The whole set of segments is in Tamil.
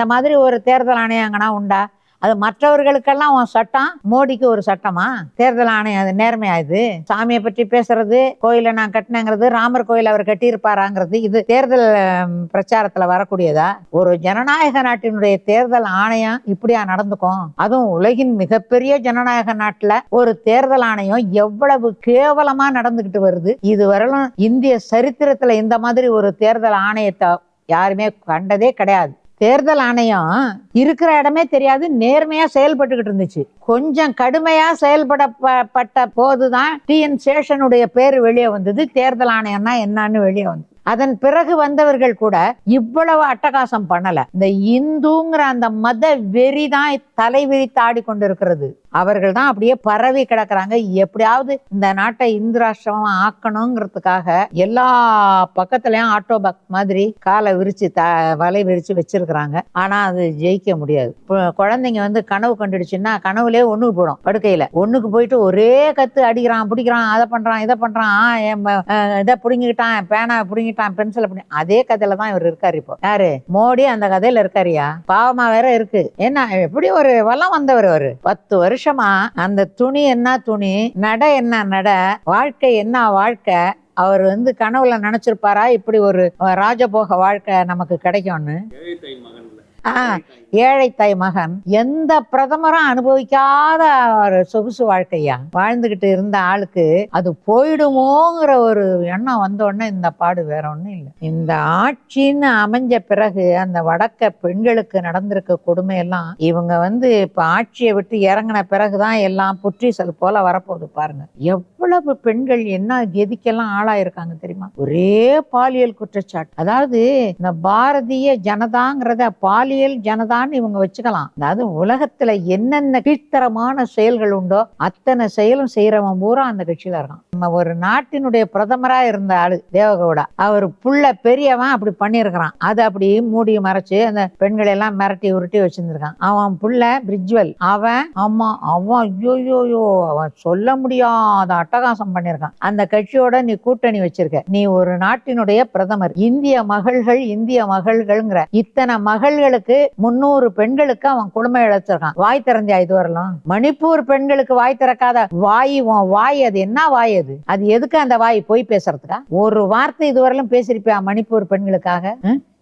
இந்த மாதிரி ஒரு தேர்தல் ஆணையம் எங்கன்னா உண்டா? அது மற்றவர்களுக்கெல்லாம் உன் சட்டம்? மோடிக்கு ஒரு சட்டமா? தேர்தல் ஆணையம் அது நேர்மையா இது? சாமியை பற்றி பேசுறது கோயிலை நான் கட்டினேங்கிறது ராமர் கோயில் அவர் கட்டியிருப்பாராங்கிறது இது தேர்தல் பிரச்சாரத்துல வரக்கூடியதா? ஒரு ஜனநாயக நாட்டினுடைய தேர்தல் ஆணையம் இப்படியா நடந்துக்கும் அதுவும் உலகின் மிகப்பெரிய ஜனநாயக நாட்டுல ஒரு தேர்தல் ஆணையம் எவ்வளவு கேவலமா நடந்துகிட்டு வருது? இதுவரையிலும் இந்திய சரித்திரத்துல இந்த மாதிரி ஒரு தேர்தல் ஆணையத்தை யாருமே கண்டதே கிடையாது. தேர்தல் ஆணையம் இருக்கிற இடமே தெரியாது நேர்மையாக செயல்பட்டுக்கிட்டு இருந்துச்சு. கொஞ்சம் கடுமையா செயல்படப்பட்ட போதுதான் டிஎன் சேஷனுடைய பேர் வெளியே வந்தது. தேர்தல் ஆணையம்னா என்னன்னு வெளியே வந்து அதன் பிறகு வந்தவர்கள் கூட இவ்வளவு அட்டகாசம் பண்ணல. இந்த இந்துங்கிற அந்த மத வெறி தான் தலை விரித்து ஆடிக்கொண்டிருக்கிறது. அவர்கள் தான் அப்படியே பரவி கிடக்குறாங்க. எப்படியாவது இந்த நாட்டை இந்து ராஷ்டிரமா ஆக்கணுங்கிறதுக்காக எல்லா பக்கத்துலயும் ஆட்டோ பக் மாதிரி காலை விரிச்சு த வலை விரிச்சு வச்சிருக்கிறாங்க. ஆனா அது ஜெயிக்க முடியாது. இப்போ குழந்தைங்க வந்து கனவு கண்டுடுச்சுன்னா கனவுலயே ஒண்ணுக்கு போயிடும் படுக்கையில. ஒண்ணுக்கு போயிட்டு ஒரே கத்து அடிக்கிறான் பிடிக்கிறான் அதை பண்றான் இதை பண்றான் என் இதை புடுங்கிட்டான் பேனா புடுங்கிட்டான் பென்சிலை புடி அதே கதையில தான் இவர் இருக்காரு இப்போ. யாரு? மோடி அந்த கதையில இருக்காரியா? பாவமா வேற இருக்கு. என்ன எப்படி ஒரு வளம் வந்தவர் அவரு? பத்து வருஷமா அந்த துணி என்ன துணி நட என்ன நட வாழ்க்கை என்ன வாழ்க்கை அவர் வந்து கனவுல நினைச்சிருப்பாரா? இப்படி ஒரு ராஜபோக வாழ்க்கை நமக்கு கிடைக்கும்னு? ஏழை தாய் மகன். எந்த பிரதமரும் அனுபவிக்காத ஒரு சொகுசு வாழ்க்கையா? வாழ்ந்துகிட்டு இருந்த ஆளுக்கு அது போயிடுமோங்கிற ஒரு எண்ணம் வந்த உடனே இந்த பாடு வேற ஒண்ணும் இல்லை. இந்த ஆட்சின்னு அமைஞ்ச பிறகு அந்த வடக்க பெண்களுக்கு நடந்திருக்க கொடுமையெல்லாம் இவங்க வந்து இப்ப ஆட்சியை விட்டு இறங்கின பிறகுதான் எல்லாம் புற்றீசல் போல வரப்போகுது பாருங்க. எவ்வளவு பெண்கள் என்ன கெதிக்கெல்லாம் ஆளாயிருக்காங்க தெரியுமா? ஒரே பாலியல் குற்றச்சாட்டு. அதாவது இந்த பாரதிய ஜனதாங்கிறத பாலியல் ஜனதான்னு இவங்க வச்சுக்கலாம். அதாவது உலகத்துல என்னென்ன கீழ்த்தரமான செயல்கள் உண்டோ அத்தனை செயலும் செய்யறவன் பூரா அந்த கட்சியில இருக்கான். நம்ம ஒரு நாட்டினுடைய பிரதமரா இருந்த ஆளு தேவகவுடா. அவர் புள்ள பெரியவன் அப்படி பண்ணியிருக்கிறான். அதை அப்படி மூடி மறைச்சு அந்த பெண்களை எல்லாம் மிரட்டி உருட்டி வச்சிருந்திருக்கான். அவன் புள்ள பிரிஜ்வல். அவன் ஆமா அவன் ஐயோயோயோ அவன் சொல்ல முடியாத அட்டகாசம் பண்ணியிருக்கான். அந்த கட்சியோட நீ கூட்டணி வச்சிருக்க. நீ ஒரு நாட்டினுடைய பிரதமர். இந்திய மகள்கள் இந்திய மகள்கள்ங்கிற இத்தனை மகள்களுக்கு முன்னூறு பெண்களுக்கு அவன் குடும்பம் இழைச்சிருக்கான். வாய் திறந்தியா இது வரலாம்? மணிப்பூர் பெண்களுக்கு வாய் திறக்காத வாய் உன் வாய் அது என்ன வாய் அது? அது எதுக்கு அந்த வாய் போய் பேசுறதுக்கா? ஒரு வார்த்தை இதுவரையிலும் பேசியிருப்பியா மணிப்பூர் பெண்களுக்காக?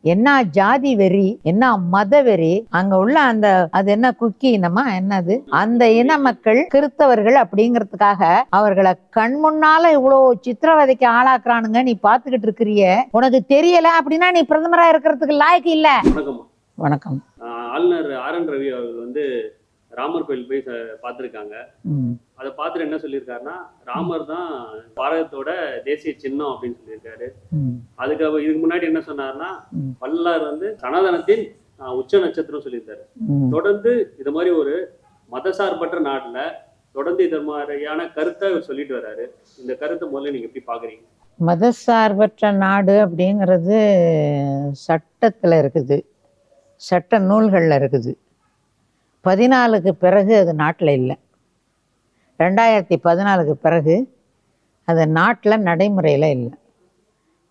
என்ன ஜாதி வெறி என்ன மத வெறி அங்க உள்ள அந்த அது என்ன குக்கி இனமா என்னது? அந்த இன மக்கள் கிறிஸ்தவர்கள் அப்படிங்கறதுக்காக அவர்களை கண் முன்னால இவ்வளவு சித்திரவதைக்கு ஆளாக்குறானுங்க. நீ பாத்துக்கிட்டு இருக்கிறிய. உனக்கு தெரியல அப்படின்னா நீ பிரதமரா இருக்கிறதுக்கு லாய்க்கு இல்ல. வணக்கம் ஆளுநர் ஆர் என் ரவி அவர்கள் வந்து ராமர் கோயில் போய் பார்த்திருக்காங்க. அதை பார்த்துட்டு என்ன சொல்லியிருக்காருன்னா ராமர் தான் பாரதத்தோட தேசிய சின்னம் அப்படின்னு சொல்லியிருக்காரு. அதுக்கு இதுக்கு முன்னாடி என்ன சொன்னாருன்னா. வல்லார் வந்து சனாதனத்தின் உச்ச நட்சத்திரம் சொல்லியிருக்காரு. தொடர்ந்து இது மாதிரி ஒரு மதசார்பற்ற நாட்டுல தொடர்ந்து இது மாதிரியான கருத்தை சொல்லிட்டு வர்றாரு இந்த கருத்தை முதல்ல நீங்க எப்படி பாக்குறீங்க மதசார்பற்ற நாடு அப்படிங்கிறது சட்டத்தில் இருக்குது சட்ட நூல்களில் இருக்குது. பதினாலுக்கு பிறகு அது நாட்டில் இல்லை. ரெண்டாயிரத்தி பதினாலுக்கு பிறகு அது நாட்டில் நடைமுறையில் இல்லை.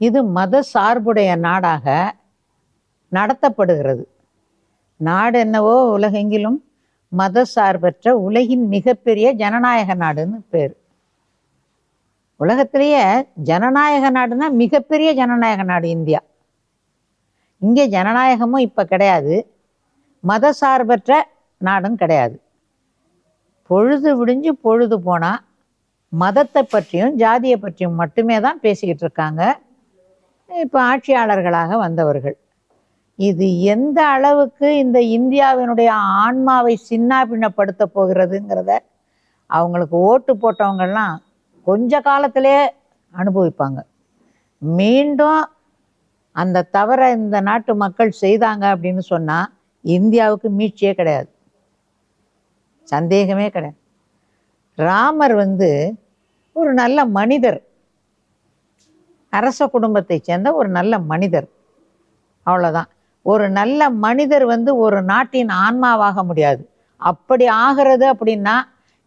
இது மத சார்புடைய நாடாக நடத்தப்படுகிறது. நாடு என்னவோ உலகெங்கிலும் மத சார்பற்ற உலகின் மிகப்பெரிய ஜனநாயக நாடுன்னு பேர். உலகத்திலேயே ஜனநாயக நாடுனா மிகப்பெரிய ஜனநாயக நாடு இந்தியா. இங்கே ஜனநாயகமும் இப்போ கிடையாது. மத சார்பற்ற நாடும் கிடையாது. பொழுது விடிஞ்சு பொழுது போனால் மதத்தை பற்றியும் ஜாதியை பற்றியும் மட்டுமே தான் பேசிக்கிட்டு இருக்காங்க. இப்போ ஆட்சியாளர்களாக வந்தவர்கள். இது எந்த அளவுக்கு இந்த இந்தியாவினுடைய ஆன்மாவை சின்னாபின்னப்படுத்த போகிறதுங்கிறத அவங்களுக்கு ஓட்டு போட்டவங்கள்லாம் கொஞ்ச காலத்திலே அனுபவிப்பாங்க. மீண்டும் அந்த தவறை இந்த நாட்டு மக்கள் செய்தாங்க அப்படின்னு சொன்னால் இந்தியாவுக்கு மீட்சியே கிடையாது. சந்தேகமே கிடையாது. ராமர் வந்து ஒரு நல்ல மனிதர். அரச குடும்பத்தை சேர்ந்த ஒரு நல்ல மனிதர். அவ்வளோதான் ஒரு நல்ல மனிதர் வந்து ஒரு நாட்டின் ஆன்மாவாக முடியாது. அப்படி ஆகிறது அப்படின்னா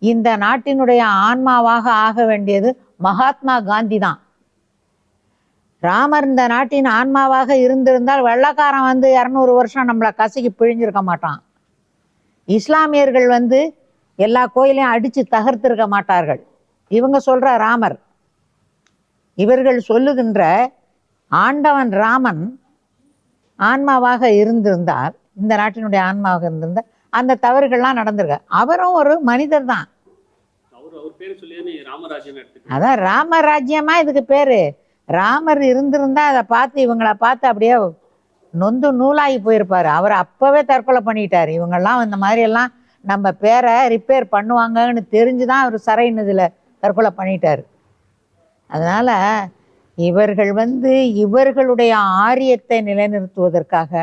இந்த நாட்டினுடைய ஆன்மாவாக ஆக வேண்டியது மகாத்மா காந்தி தான் ராமர் இந்த நாட்டின் ஆன்மாவாக இருந்திருந்தால் வெள்ளக்காரன் வந்து இரநூறு வருஷம் நம்மளை கசக்கி பிழிஞ்சிருக்க மாட்டான். இஸ்லாமியர்கள் வந்து எல்லா கோயிலையும் அடித்து தகர்த்திருக்க மாட்டார்கள். இவங்க சொல்ற ராமர் இவர்கள் சொல்லுகின்ற ஆண்டவன் ராமன் ஆன்மாவாக இருந்திருந்தால் இந்த நாட்டினுடைய ஆன்மாவாக இருந்திருந்தால் அந்த தவறுகள்லாம் நடந்திருக்க. அவரும் ஒரு மனிதர் தான். அதான் ராமராஜ்யமா இதுக்கு பேரு? ராமர் இருந்திருந்தா அதை பார்த்து இவங்கள பார்த்து அப்படியே நொந்து நூலாகி போயிருப்பார். அவர் அப்பவே தற்கொலை பண்ணிட்டார். இவங்கெல்லாம் இந்த மாதிரியெல்லாம் நம்ம பேரை ரிப்பேர் பண்ணுவாங்கன்னு தெரிஞ்சுதான் அவர் சரையினதில் தற்கொலை பண்ணிட்டார். அதனால் இவர்கள் வந்து இவர்களுடைய ஆரியத்தை நிலைநிறுத்துவதற்காக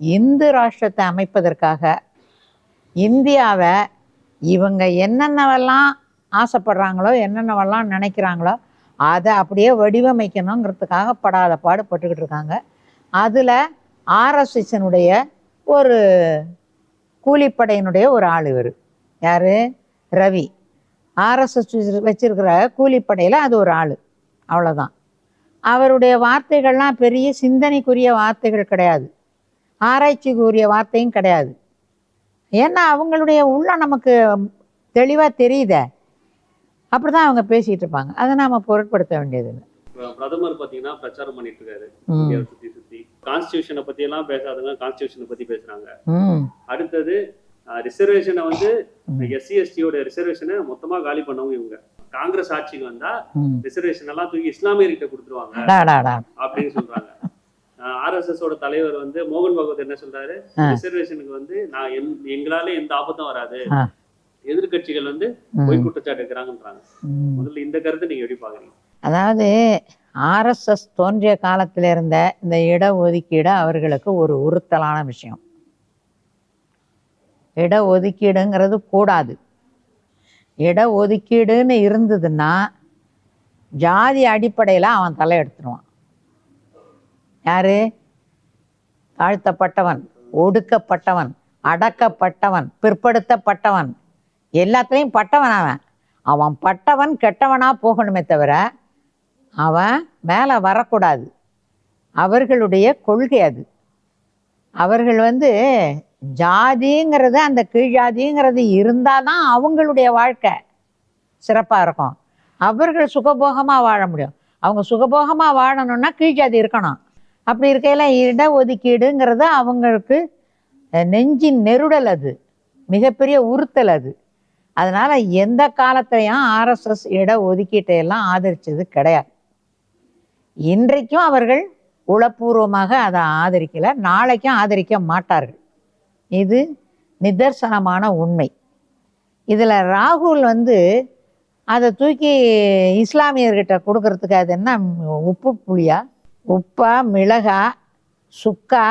இந்து ராஷ்டிரத்தை அமைப்பதற்காக இந்தியாவை இவங்க என்னென்னவெல்லாம் ஆசைப்படுறாங்களோ என்னென்னவெல்லாம் நினைக்கிறாங்களோ அதை அப்படியே வடிவமைக்கணுங்கிறதுக்காக படாத பாடுபட்டுக்கிட்டு இருக்காங்க. அதில் ஆர்எஸ்எஸ்னுடைய ஒரு கூலிப்படையினுடைய ஒரு ஆள் இவர். யார்? ரவி. ஆர்எஸ்எஸ் வச்சிருக்கிற கூலிப்படையில் அது ஒரு ஆள். அவ்வளோதான் அவருடைய வார்த்தைகள்லாம் பெரிய சிந்தனைக்குரிய வார்த்தைகள் கிடையாது. ஆராய்ச்சிக்குரிய வார்த்தையும் கிடையாது. ஏன்னா அவங்களுடைய உள்ள நமக்கு தெளிவாக தெரியுதே. அப்படி தான் அவங்க பேசிகிட்டு இருப்பாங்க. அதை நாம் பொருட்படுத்த வேண்டியதில்லை. பிரதமர் பாத்தீங்கன்னா பிரச்சாரம் பண்ணிட்டு இருக்காரு. சுத்தி சுத்தி. கான்ஸ்டியூஷனை பத்தி எல்லாம் பேசாதவங்க கான்ஸ்டியூஷனை பத்தி பேசுறாங்க. அடுத்தது ரிசர்வேஷனை வந்து. எஸ்சி எஸ்டியோட ரிசர்வேஷனை மொத்தமா காலி பண்ணவங்க இவங்க. காங்கிரஸ் ஆட்சிக்கு வந்தா ரிசர்வேஷன் எல்லாம் தூக்கி இஸ்லாமியர்கிட்ட கொடுத்துருவாங்க. அப்படின்னு சொல்றாங்க. ஆர்எஸ்எஸ் ஓட தலைவர் வந்து மோகன் பகவத் என்ன சொல்றாரு. ரிசர்வேஷனுக்கு வந்து நான் எங்களால எந்த ஆபத்தும் வராது. ஆ. எதிர்க்கட்சிகள் வந்து. பொய் குற்றச்சாட்டு இருக்கிறாங்கன்றாங்க. முதல்ல இந்த கருத்தை நீங்க எப்படி பாக்குறீங்க அதாவது ஆர்எஸ்எஸ் தோன்றிய காலத்தில் இருந்த இந்த இடஒதுக்கீடு அவர்களுக்கு ஒரு உறுத்தலான விஷயம் இடஒதுக்கீடுங்கிறது கூடாது இடஒதுக்கீடுன்னு இருந்ததுன்னா ஜாதி அடிப்படையில் அவன் தலையெடுத்துருவான் யாரு தாழ்த்தப்பட்டவன் ஒடுக்கப்பட்டவன் அடக்கப்பட்டவன் பிற்படுத்தப்பட்டவன் எல்லாத்துலேயும் பட்டவன் அவன். அவன் பட்டவன் கெட்டவனாக போகணுமே தவிர அவன் மேலே வரக்கூடாது. அவர்களுடைய கொள்கை அது. அவர்கள் வந்து ஜாதிங்கிறது அந்த கீழ் ஜாதிங்கிறது இருந்தால் தான் அவங்களுடைய வாழ்க்கை சிறப்பாக இருக்கும். அவர்கள் சுகபோகமாக வாழ முடியும். அவங்க சுகபோகமாக வாழணும்னா கீழ் ஜாதி இருக்கணும். அப்படி இருக்கையில் இட ஒதுக்கீடுங்கிறது அவங்களுக்கு நெஞ்சின் நெருடல் அது. மிகப்பெரிய உறுத்தல் அது. அதனால் எந்த காலத்திலையும் ஆர்எஸ்எஸ் இட ஒதுக்கீட்டை எல்லாம் ஆதரிச்சது கிடையாது. இன்றைக்கும் அவர்கள் உளப்பூர்வமாக அதை ஆதரிக்கலை நாளைக்கும் ஆதரிக்க மாட்டார்கள். இது நிதர்சனமான உண்மை. இதில் ராகுல் வந்து அதை தூக்கி இஸ்லாமியர்கிட்ட கொடுக்கறதுக்கு அது என்ன உப்பு புளியா உப்பா மிளகா சுக்கா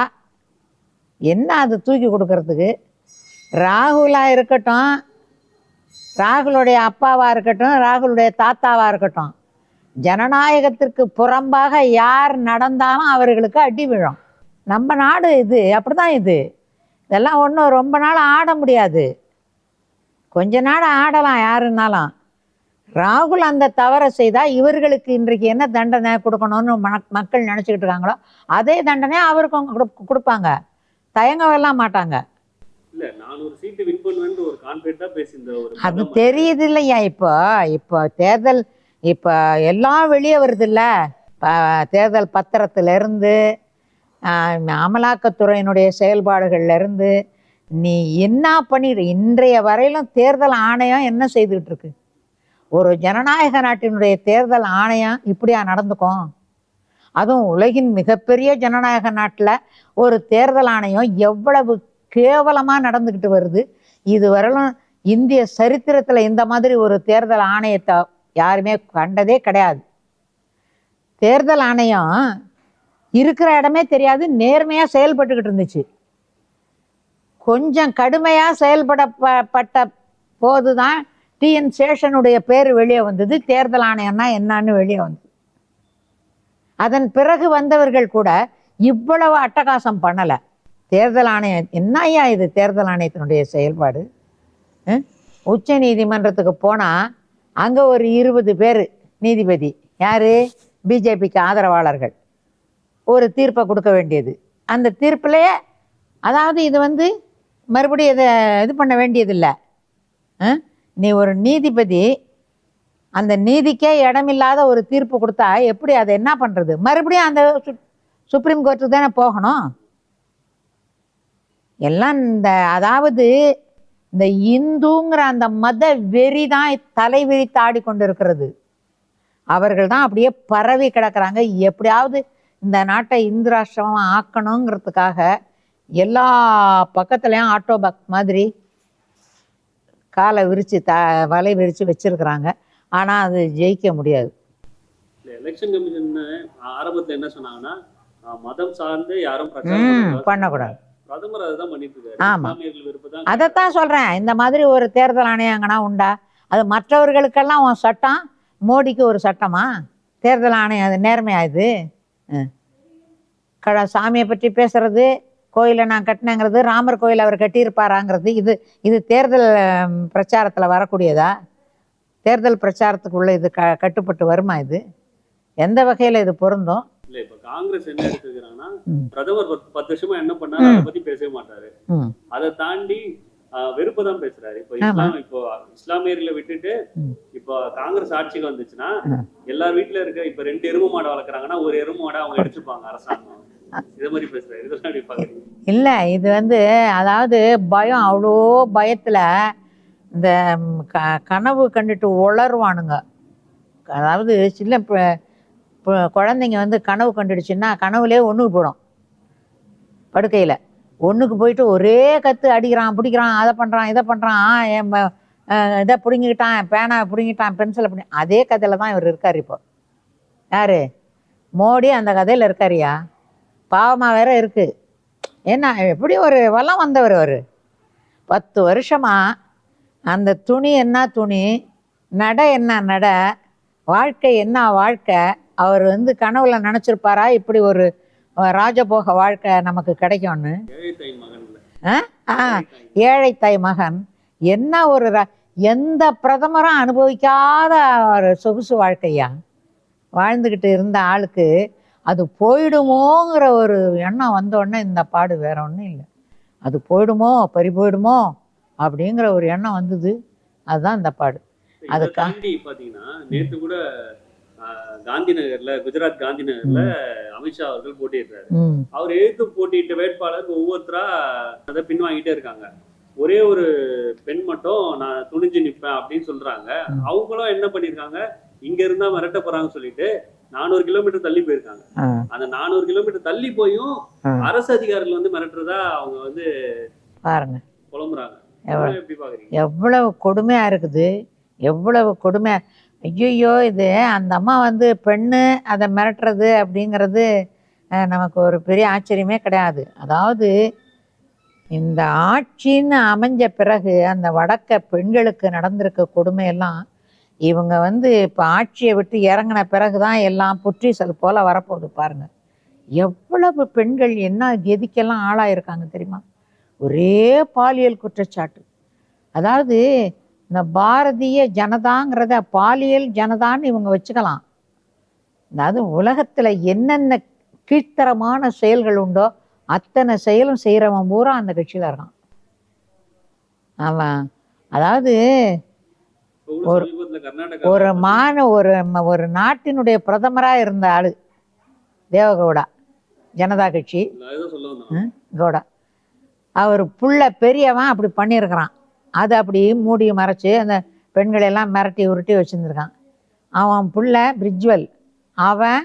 என்ன அதை தூக்கி கொடுக்கறதுக்கு? ராகுலாக இருக்கட்டும் ராகுலுடைய அப்பாவாக இருக்கட்டும் ராகுலுடைய தாத்தாவாக இருக்கட்டும் ஜனநாயகத்திற்கு புறம்பாக யார் நடந்தாலும் அவர்களுக்கு அடி விழும். நம்ம நாடு இது அப்படிதான் இது. இதெல்லாம் ஒன்றும் ரொம்ப நாள் ஆட முடியாது. கொஞ்ச நாள் ஆடலாம் யாருன்னாலும் ராகுல் அந்த தவறை செய்தால் இவர்களுக்கு இன்றைக்கு என்ன தண்டனை கொடுக்கணும்னு மக்கள் நினச்சிக்கிட்டு இருக்காங்களோ அதே தண்டனை அவருக்கும் கொடு- கொடுப்பாங்க. தயங்கவெல்லாம் மாட்டாங்க. சீட்டு வின் பண்ணுவேன்னு ஒரு கான்பிடண்டா பேசியிருந்த ஒரு அது தெரியுது இல்லையா இப்போ? இப்போ தேர்தல் இப்போ எல்லாம் வெளியே வருது இல்ல தேர்தல் பத்திரத்திலிருந்து அமலாக்கத்துறையினுடைய செயல்பாடுகள்ல இருந்து நீ என்ன பண்ணிடு இன்றைய வரையிலும் தேர்தல் ஆணையம் என்ன செய்துகிட்டு இருக்கு ஒரு ஜனநாயக நாட்டினுடைய தேர்தல் ஆணையம் இப்படியா நடந்துக்கும்? அதுவும் உலகின் மிகப்பெரிய ஜனநாயக நாட்டில் ஒரு தேர்தல் ஆணையம் எவ்வளவு கேவலமாக நடந்துக்கிட்டு வருது. இதுவரையிலும் இந்திய சரித்திரத்தில் இந்த மாதிரி ஒரு தேர்தல் ஆணையத்தை யாருமே கண்டதே கிடையாது. தேர்தல் ஆணையம் இருக்கிற இடமே தெரியாது நேர்மையாக செயல்பட்டுக்கிட்டு இருந்துச்சு. கொஞ்சம் கடுமையாக செயல்பட பட்ட போது தான் டிஎன் சேஷனுடைய பேர் வெளியே வந்தது தேர்தல் ஆணையம்னா என்னன்னு வெளியே வந்தது. அதன் பிறகு வந்தவர்கள் கூட இவ்வளவு அட்டகாசம் பண்ணலை. தேர்தல் ஆணையம் என்ன ஐயா இது தேர்தல் ஆணையத்தினுடைய செயல்பாடு? உச்ச நீதிமன்றத்துக்கு போனால் அங்கே ஒரு இருபது பேர் நீதிபதி. யார்? பிஜேபிக்கு ஆதரவாளர்கள். ஒரு தீர்ப்பை கொடுக்க வேண்டியது. அந்த தீர்ப்பிலேயே அதாவது இது வந்து மறுபடியும் இதை இது பண்ண வேண்டியதில்லை. நீ ஒரு நீதிபதி அந்த நீதிக்கே இடமில்லாத ஒரு தீர்ப்பு கொடுத்தா எப்படி அதை என்ன பண்ணுறது மறுபடியும் அந்த சு- சுப்ரீம் கோர்ட்டுக்கு தானே போகணும்? எல்லாம் இந்த அதாவது இந்த இந்துங்கிற அந்த மத வெறி தான் தலை விரித்து ஆடிக்கொண்டு இருக்கிறது அவர்கள் தான் அப்படியே பரவி கிடக்குறாங்க. எப்படியாவது இந்த நாட்டை இந்து ராஷ்டிரமா ஆக்கணுங்கிறதுக்காக எல்லா பக்கத்துலேயும் ஆட்டோ பக் மாதிரி காலை விரித்து த வலை விரித்து வச்சிருக்கிறாங்க. ஆனால் அது ஜெயிக்க முடியாது. எலெக்ஷன் கமிஷன் ஆரம்பத்துல என்ன சொன்னாங்கன்னா மதம் சார்ந்து யாரும் பண்ணக்கூடாது. பண்ணக்கூடாது பிரதமர் அதுதான் பண்ணிட்டு இருக்காரு ஆமா. இஸ்லாமியர்கள் விருப்பம் அதைத்தான் சொல்கிறேன் இந்த மாதிரி ஒரு தேர்தல் ஆணையம் எங்கன்னா உண்டா? அது மற்றவர்களுக்கெல்லாம் உன் சட்டம் மோடிக்கு ஒரு சட்டமா? தேர்தல் ஆணையம் அது நேர்மையா இது. கட சாமியை பற்றி பேசுறது கோயிலை நான் கட்டினேங்கிறது ராமர் கோயில் அவர் கட்டியிருப்பாராங்கிறது இது இது தேர்தல் பிரச்சாரத்தில் வரக்கூடியதா? தேர்தல் பிரச்சாரத்துக்குள்ள இது க கட்டுப்பட்டு வருமா இது? எந்த வகையில் இது பொருந்தும்? இல்ல இப்ப காங்கிரஸ் என்ன எடுத்துக்கிறாங்கன்னா. பிரதமர் பத்து- வருஷமா என்ன பண்ணாரு அதை பத்தி பேசவே மாட்டாரு அதை தாண்டி வெறுப்பு தான் பேசுறாரு இப்போ. இஸ்லாம் இப்போ இஸ்லாமியர்களை விட்டுட்டு. இப்போ காங்கிரஸ் ஆட்சிக்கு வந்துச்சுன்னா ம். எல்லார் வீட்ல இருக்க இப்ப ரெண்டு எருமை மாடை வளர்க்குறாங்கன்னா ஒரு எருமை மாடை அவங்க எடுத்துப்பாங்க அரசாங்கம் இல்லை இது வந்து அதாவது பயம் அவ்வளோ பயத்தில் இந்த க கனவு கண்டுட்டு உளருவானுங்க அதாவது சின்ன இப்போ குழந்தைங்க வந்து கனவு கண்டுடுச்சுன்னா கனவுலே ஒன்றுக்கு போடும் படுக்கையில். ஒன்றுக்கு போயிட்டு ஒரே கற்று அடிக்கிறான் பிடிக்கிறான் அதை பண்ணுறான் இதை பண்ணுறான் என் இதை பிடுங்கிக்கிட்டான் பேனா பிடுங்கிட்டான் பென்சிலை பிடி அதே கதையில் தான் இவர் இருக்கார் இப்போ. யார்? மோடி அந்த கதையில் இருக்காரியா? பாவமாக வேற இருக்குது என்ன எப்படி ஒரு வளம் வந்தவர் அவர்? பத்து வருஷமாக அந்த துணி என்ன துணி? நடை என்ன நடை? வாழ்க்கை என்ன வாழ்க்கை? அவர் வந்து கனவுல நினச்சிருப்பாரா? இப்படி ஒரு ராஜபோக வாழ்க்கை நமக்கு கிடைக்கும்னு. ஏழை தாய் மகன். என்ன ஒரு எந்த பிரதமரும் அனுபவிக்காத ஒரு சொகுசு வாழ்க்கையா? வாழ்ந்துக்கிட்டு இருந்த ஆளுக்கு அது போயிடுமோங்கிற ஒரு எண்ணம் வந்த உடனே இந்த பாடு வேற ஒன்றும் இல்லை. அது போயிடுமோ பறி போயிடுமோ அப்படிங்கிற ஒரு எண்ணம் வந்தது. அதுதான் இந்த பாடு. இதை அதுக்கா- தாண்டி பாத்தீங்கன்னா நேத்து கூட காந்தி நகர்ல குஜராத் காந்தி நகர்ல அமித்ஷா அவர்கள் போட்டியிடுறாரு. அவர் எதிர்த்து போட்டியிட்ட வேட்பாளர் ஒவ்வொருத்தரா அதை பின்வாங்கிட்டே இருக்காங்க. ஒரே ஒரு பெண் மட்டும் நான் துணிஞ்சு நிப்பேன் அப்படின்னு சொல்றாங்க. அவங்களும் என்ன பண்ணிருக்காங்க இங்க இருந்தா மிரட்ட போறாங்கன்னு சொல்லிட்டு நானூறு கிலோமீட்டர் தள்ளி போயிருக்காங்க. அந்த நானூறு கிலோமீட்டர் தள்ளி போயும். அரசு அதிகாரிகள் வந்து மிரட்டுறதா அவங்க வந்து பாருங்க. புலம்புறாங்க. எவ்வளவு கொடுமையாக இருக்குது. எவ்வளவு கொடுமை ஐயோ இது அந்த அம்மா வந்து பெண்ணு அதை மிரட்டுறது அப்படிங்கிறது நமக்கு ஒரு பெரிய ஆச்சரியமே கிடையாது. அதாவது இந்த ஆட்சின்னு அமைஞ்ச பிறகு அந்த வடக்க பெண்களுக்கு நடந்திருக்க கொடுமையெல்லாம் இவங்க வந்து இப்போ ஆட்சியை விட்டு இறங்கின பிறகு தான் எல்லாம் புற்றீசல் போல் வரப்போகுது பாருங்கள் எவ்வளவு பெண்கள் என்ன கெதிக்கெல்லாம் ஆளாயிருக்காங்க தெரியுமா? ஒரே பாலியல் குற்றச்சாட்டு. அதாவது இந்த பாரதிய ஜனதாங்கிறத பாலியல் ஜனதான்னு இவங்க வச்சுக்கலாம். அதாவது உலகத்தில் என்னென்ன கீழ்த்தரமான செயல்கள் உண்டோ அத்தனை செயலும் செய்கிறவன் பூரா அந்த கட்சியில் இருக்கான் ஆமாம் அதாவது ஒரு- ஒரு மான ஒரு ஒரு நாட்டினுடைய பிரதமராக இருந்த ஆளு. தேவகவுடா. ஜனதா கட்சி. கவுடா. அவர் புள்ள பெரியவன் அப்படி பண்ணியிருக்கிறான். அதை அப்படி மூடி மறைச்சு அந்த பெண்களை எல்லாம் மிரட்டி உருட்டி வச்சுருந்துருக்கான். அவன் புள்ள பிரிஜ்வல். அவன்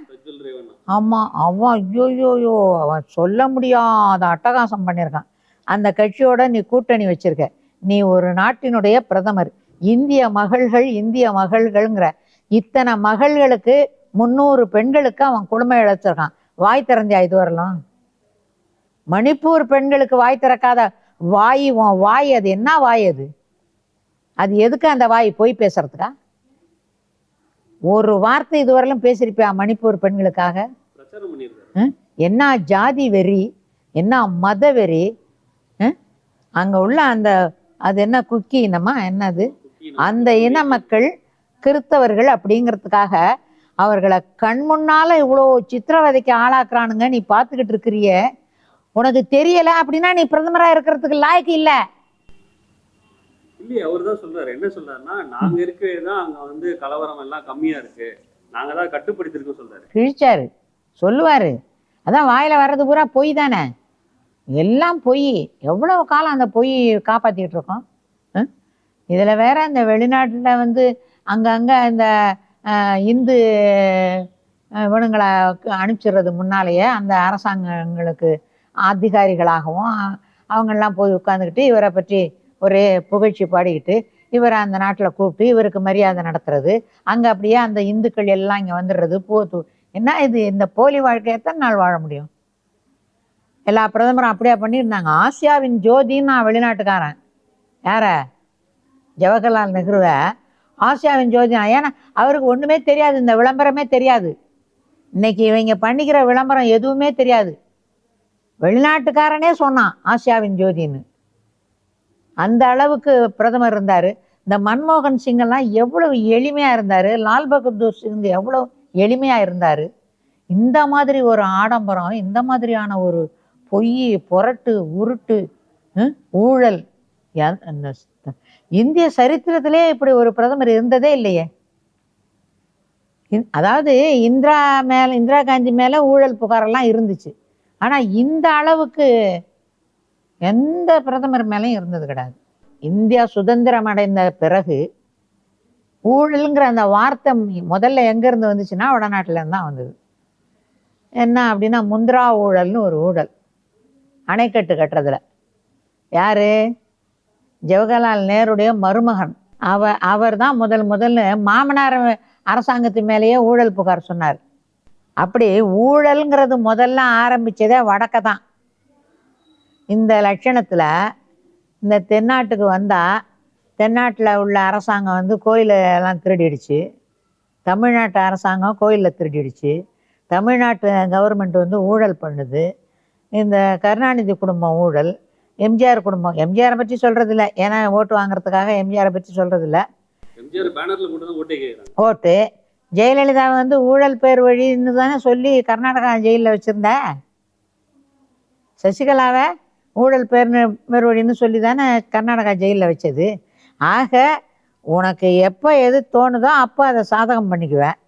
ஆமாம் அவன் ஐயோயோயோ அவன் சொல்ல முடியாத அட்டகாசம் பண்ணியிருக்கான் அந்த கட்சியோட நீ கூட்டணி வச்சிருக்க. நீ ஒரு நாட்டினுடைய பிரதமர். இந்திய மகள்கள் இந்திய மகள்கள்ங்கிற இத்தனை மகள்களுக்கு முந்நூறு பெண்களுக்கு அவன் குடும்பம் இழைச்சிருக்கான். வாய் திறந்தியா இது வரலாம் மணிப்பூர் பெண்களுக்கு வாய் திறக்காத வாய் உன் வாய் அது என்ன வாய் அது? அது எதுக்கு அந்த வாய்? போய் பேசுறதுக்கா? ஒரு வார்த்தை இதுவரையிலும் பேசியிருப்பியா மணிப்பூர் பெண்களுக்காக? என்ன ஜாதி வெறி என்ன மத வெறி? அங்க உள்ள அந்த அது என்ன குக்கி இனமா? என்னது? அந்த இன மக்கள் கிறித்தவர்கள் அப்படிங்கிறதுக்காக அவர்களை கண் முன்னால இவ்வளோ சித்திரவதைக்கு ஆளாக்குறானுங்க. நீ பார்த்துக்கிட்டு இருக்கிறிய. உனக்கு தெரியல அப்படின்னா நீ பிரதமரா இருக்கிறதுக்கு லாய்க்கு இல்ல. இல்லையே அவர் தான் சொல்றாரு. என்ன சொல்றாருன்னா நாங்க இருக்கவே தான் அங்க வந்து கலவரம் எல்லாம் கம்மியா இருக்கு. நாங்க தான் கட்டுப்படுத்திருக்கோம் சொல்றாரு. கிழிச்சாரு. சொல்லுவாரு. அதான் வாயில வர்றது பூரா பொய் தானே? எல்லாம் பொய். எவ்வளவு காலம் அந்த பொய் காப்பாத்திட்டு இருக்கோம்? இதுல வேற இந்த வெளிநாட்டுல வந்து அங்கங்க இந்த இந்து இவனுங்களை அனுப்பிச்சிடுறது முன்னாலேயே அந்த அரசாங்கங்களுக்கு அதிகாரிகளாகவும் அவங்கெல்லாம் போய் உட்காந்துக்கிட்டு இவரை பற்றி ஒரே புகழ்ச்சி பாடிக்கிட்டு இவரை அந்த நாட்டில் கூப்பிட்டு இவருக்கு மரியாதை நடத்துறது அங்கே அப்படியே அந்த இந்துக்கள் எல்லாம் இங்கே வந்துடுறது போத்து என்ன இது இந்த போலி வாழ்க்கை எத்தனை நாள் வாழ முடியும்? எல்லா பிரதமரும் அப்படியே பண்ணியிருந்தாங்க. ஆசியாவின் ஜோதின்னு நான் வெளிநாட்டுக்காரன். யார? ஜவஹர்லால் நெஹ்ருவை. ஆசியாவின் ஜோதி நான் ஏன்னா அவருக்கு ஒன்றுமே தெரியாது இந்த விளம்பரமே தெரியாது. இன்னைக்கு இவங்க பண்ணிக்கிற விளம்பரம் எதுவுமே தெரியாது. வெளிநாட்டுக்காரனே சொன்னான் ஆசியாவின் ஜோதின்னு. அந்த அளவுக்கு பிரதமர் இருந்தார். இந்த மன்மோகன் சிங்கெல்லாம் எவ்வளவு எளிமையாக இருந்தார் லால் பகதூர் சிங் எவ்வளோ எளிமையாக இருந்தார். இந்த மாதிரி ஒரு ஆடம்பரம் இந்த மாதிரியான ஒரு பொய் புரட்டு உருட்டு ஊழல் இந்திய சரித்திரத்திலே இப்படி ஒரு பிரதமர் இருந்ததே இல்லையே. இந்- அதாவது இந்திரா மேல இந்திரா காந்தி மேலே ஊழல் புகாரெல்லாம் இருந்துச்சு. ஆனால் இந்த அளவுக்கு எந்த பிரதமர் மேலேயும் இருந்தது கிடையாது. இந்தியா சுதந்திரம் அடைந்த பிறகு ஊழலுங்கிற அந்த வார்த்தை முதல்ல எங்கேருந்து வந்துச்சுன்னா வடநாட்டுல தான் வந்தது. என்ன அப்படின்னா முந்திரா ஊழல்னு ஒரு ஊழல். அணைக்கட்டு கட்டுறதுல. யார்? ஜவஹர்லால் நேருடைய மருமகன். அவ அவர் தான் முதல் முதல்ல மாமனார் அரசாங்கத்து மேலேயே ஊழல் புகார் சொன்னார். அப்படி ஊழல்ங்கிறது முதல்ல ஆரம்பிச்சதே வடக்க தான் இந்த லட்சணத்தில் இந்த தென்னாட்டுக்கு வந்தால் தென்னாட்டில் உள்ள அரசாங்கம் வந்து கோயிலை எல்லாம் திருடிடுச்சு. தமிழ்நாட்டு அரசாங்கம் கோயிலில் திருடிடுச்சு. தமிழ்நாட்டு கவர்மெண்ட் வந்து ஊழல் பண்ணுது. இந்த கருணாநிதி குடும்பம் ஊழல் எம்ஜிஆர் குடும்பம் எம்ஜிஆரை பற்றி சொல்கிறது இல்லை ஏன்னா ஓட்டு வாங்குறதுக்காக எம்ஜிஆரை பற்றி சொல்கிறது இல்லை ஓட்டு ஜெயலலிதா வந்து ஊழல் பேர் வழின்னு தானே சொல்லி கர்நாடகா ஜெயிலில் வச்சுருந்த? சசிகலாவை ஊழல் பேர் பேர் வழின்னு சொல்லி தானே கர்நாடகா ஜெயிலில் வச்சது. ஆக உனக்கு எப்போ எது தோணுதோ அப்போ அதை சாதகம் பண்ணிக்குவேன்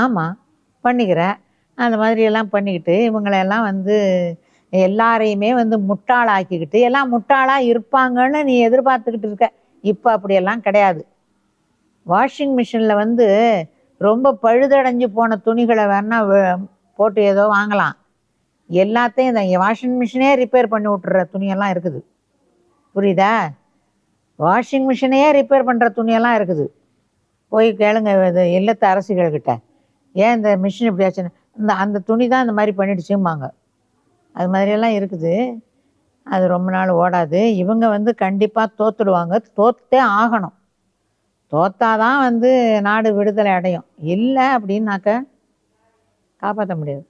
ஆமாம் பண்ணிக்கிறேன் அந்த மாதிரி எல்லாம் பண்ணிக்கிட்டு இவங்களெல்லாம் வந்து எல்லாரையுமே வந்து முட்டாளாக்கிக்கிட்டு எல்லாம் முட்டாளாக இருப்பாங்கன்னு நீ எதிர்பார்த்துக்கிட்டு இருக்க. இப்போ அப்படியெல்லாம் கிடையாது. வாஷிங் மிஷினில் வந்து ரொம்ப பழுதடைஞ்சு போன துணிகளை வேணா போட்டு ஏதோ வாங்கலாம். எல்லாத்தையும் இந்த வாஷிங் மிஷினே ரிப்பேர் பண்ணி விட்டுற துணியெல்லாம் இருக்குது. புரியுதா? வாஷிங் மிஷினையே ரிப்பேர் பண்ணுற துணியெல்லாம் இருக்குது. போய் கேளுங்க இது இல்லத்த அரசுகள்கிட்ட. ஏன் இந்த மிஷின் இப்படி ஆச்சுன்னு? இந்த அந்த துணி தான் இந்த மாதிரி பண்ணிடுச்சும்பாங்க. அது மாதிரியெல்லாம் இருக்குது. அது ரொம்ப நாள் ஓடாது. இவங்க வந்து கண்டிப்பாக தோத்துடுவாங்க. தோத்தே ஆகணும். தோத்தாதான் வந்து நாடு விடுதலை அடையும். இல்லை அப்படின்னாக்க காப்பாற்ற முடியாது.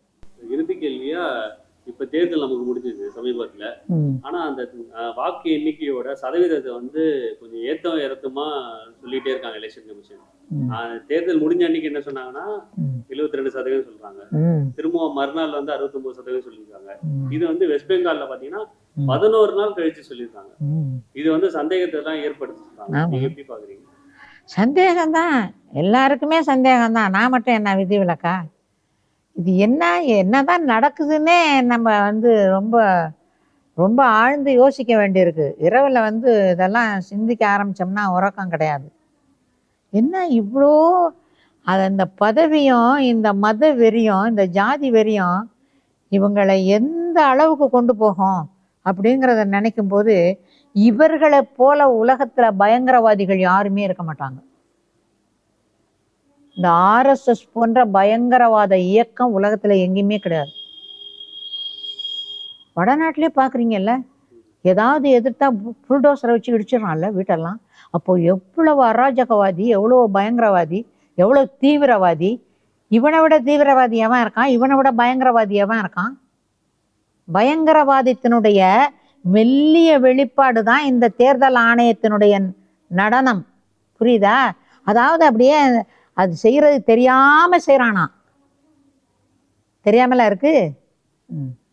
இப்ப தேர்தல் நமக்கு முடிஞ்சது சமீபத்துல. ஆனா அந்த வாக்கு எண்ணிக்கையோட சதவீதத்தை வந்து கொஞ்சம் ஏத்தம் இறக்கமா சொல்லிட்டே இருக்காங்க எலெக்ஷன் கமிஷன் தேர்தல் முடிஞ்ச அன்னைக்கு என்ன சொன்னாங்கன்னா எழுபத்தி ரெண்டு சதவீதம் சொல்றாங்க. திரும்பவும் மறுநாள் வந்து அறுபத்தொன்பது சதவீதம் சொல்லியிருக்காங்க. இது வந்து வெஸ்ட் பெங்கால்ல பாத்தீங்கன்னா. பதினோரு நாள் கழிச்சு சொல்லியிருக்காங்க. இது வந்து சந்தேகத்தை எல்லாம் ஏற்படுத்திருக்காங்க. நீங்க எப்படி பாக்குறீங்க? சந்தேகம்தான். எல்லாருக்குமே சந்தேகம்தான். நான் மட்டும் என்ன விதிவிலக்கா? இது என்ன என்னதான் நடக்குதுன்னே நம்ம வந்து ரொம்ப ரொம்ப ஆழ்ந்து யோசிக்க வேண்டியிருக்கு. இரவில் வந்து இதெல்லாம் சிந்திக்க ஆரம்பித்தோம்னா உறக்கம் கிடையாது. என்ன இவ்வளோ அது அந்த பதவியும் இந்த மத வெறியும் இந்த ஜாதி வெறியும் இவங்களை எந்த அளவுக்கு கொண்டு போகும் அப்படிங்கிறத நினைக்கும் போது இவர்களை போல உலகத்தில் பயங்கரவாதிகள் யாருமே இருக்க மாட்டாங்க. இந்த ஆர்எஸ்எஸ் போன்ற பயங்கரவாத இயக்கம் உலகத்துல எங்கேயுமே கிடையாது. வடநாட்டிலே பார்க்குறீங்கல்ல ஏதாவது எதிர்த்தா புல்டோசரை வச்சு இடிச்சிடறான்ல வீட்டெல்லாம். அப்போ எவ்வளவு அராஜகவாதி எவ்வளோ பயங்கரவாதி எவ்வளோ தீவிரவாதி இவனை விட தீவிரவாதி எவன் இருக்கான் இவனை விட பயங்கரவாதி எவன் இருக்கான்? பயங்கரவாதத்தினுடைய மெல்லிய வெளிப்பாடு தான் இந்த தேர்தல் ஆணையத்தினுடைய நடனம். புரியுதா? அதாவது அப்படியே அது செய்கிறது தெரியாமல் செய்கிறானா தெரியாமலா இருக்கு? ம்.